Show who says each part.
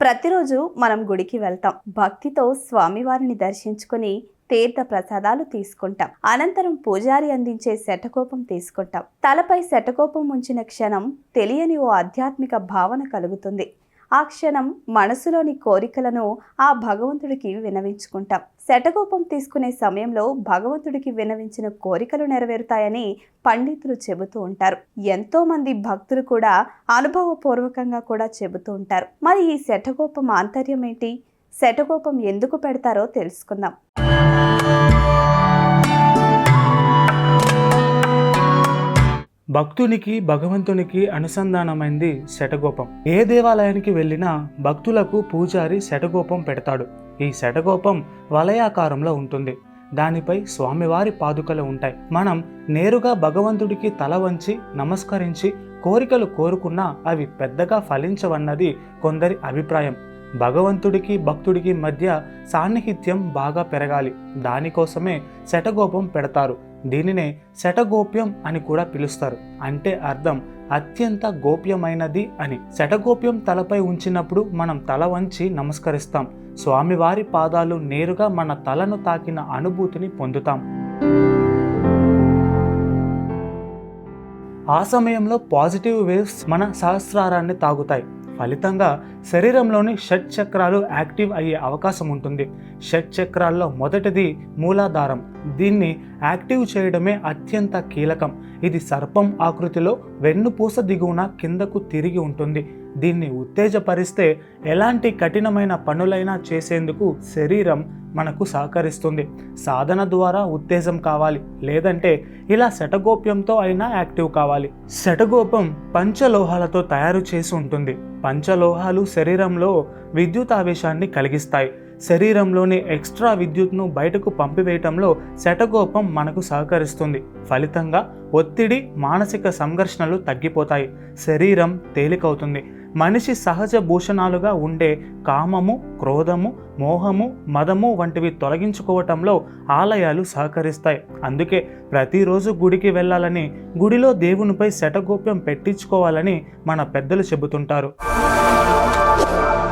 Speaker 1: ప్రతిరోజు మనం గుడికి వెళ్తాం. భక్తితో స్వామివారిని దర్శించుకుని తీర్థ ప్రసాదాలు తీసుకుంటాం. అనంతరం పూజారి అందించే శటకోపం తీసుకుంటాం. తలపై శటకోపం ఉంచిన క్షణం తెలియని ఓ ఆధ్యాత్మిక భావన కలుగుతుంది. ఆ క్షణం మనసులోని కోరికలను ఆ భగవంతుడికి వినవించుకుంటాం. శటకోపం తీసుకునే సమయంలో భగవంతుడికి వినవించిన కోరికలు నెరవేరుతాయని పండితులు చెబుతూ ఉంటారు. ఎంతోమంది భక్తులు కూడా అనుభవపూర్వకంగా కూడా చెబుతూ ఉంటారు. మరి ఈ శటకోపం ఆంతర్యం ఏంటి? శటకోపం ఎందుకు పెడతారో తెలుసుకుందాం.
Speaker 2: భక్తునికి భగవంతునికి అనుసంధానమైంది శటగోపం. ఏ దేవాలయానికి వెళ్ళినా భక్తులకు పూజారి శటగోపం పెడతాడు. ఈ శటగోపం వలయాకారంలో ఉంటుంది. దానిపై స్వామివారి పాదుకలు ఉంటాయి. మనం నేరుగా భగవంతుడికి తల వంచి నమస్కరించి కోరికలు కోరుకున్నా అవి పెద్దగా ఫలించవన్నది కొందరి అభిప్రాయం. భగవంతుడికి భక్తుడికి మధ్య సాన్నిహిత్యం బాగా పెరగాలి. దానికోసమే శటగోపం పెడతారు. దీనినే శటగోప్యం అని కూడా పిలుస్తారు. అంటే అర్థం అత్యంత గోప్యమైనది అని. శటగోప్యం తలపై ఉంచినప్పుడు మనం తల వంచి నమస్కరిస్తాం. స్వామివారి పాదాలు నేరుగా మన తలను తాకిన అనుభూతిని పొందుతాం. ఆ సమయంలో పాజిటివ్ వేవ్స్ మన సహస్రారాన్ని తాగుతాయి. ఫలితంగా శరీరంలోని షట్ చక్రాలు యాక్టివ్ అయ్యే అవకాశం ఉంటుంది. షట్ చక్రాల్లో మొదటిది మూలాధారం. దీన్ని యాక్టివ్ చేయడమే అత్యంత కీలకం. ఇది సర్పం ఆకృతిలో వెన్నుపూస దిగువన కిందకు తిరిగి ఉంటుంది. దీన్ని ఉత్తేజపరిస్తే ఎలాంటి కఠినమైన పనులైనా చేసేందుకు శరీరం మనకు సహకరిస్తుంది. సాధన ద్వారా ఉత్తేజం కావాలి. లేదంటే ఇలా శటగోప్యంతో అయినా యాక్టివ్ కావాలి. శటగోపం పంచలోహాలతో తయారు చేసి ఉంటుంది. పంచలోహాలు శరీరంలో విద్యుత్ ఆవేశాన్ని కలిగిస్తాయి. శరీరంలోని ఎక్స్ట్రా విద్యుత్ను బయటకు పంపివేయటంలో శటగోపం మనకు సహకరిస్తుంది. ఫలితంగా ఒత్తిడి మానసిక సంఘర్షణలు తగ్గిపోతాయి. శరీరం తేలికవుతుంది. మనిషి సహజ భూషణాలుగా ఉండే కామము క్రోధము మోహము మదము వంటివి తొలగించుకోవటంలో ఆలయాలు సహకరిస్తాయి. అందుకే ప్రతిరోజు గుడికి వెళ్ళాలని గుడిలో దేవునిపై శటగోప్యం పెట్టించుకోవాలని మన పెద్దలు చెబుతుంటారు. Oh!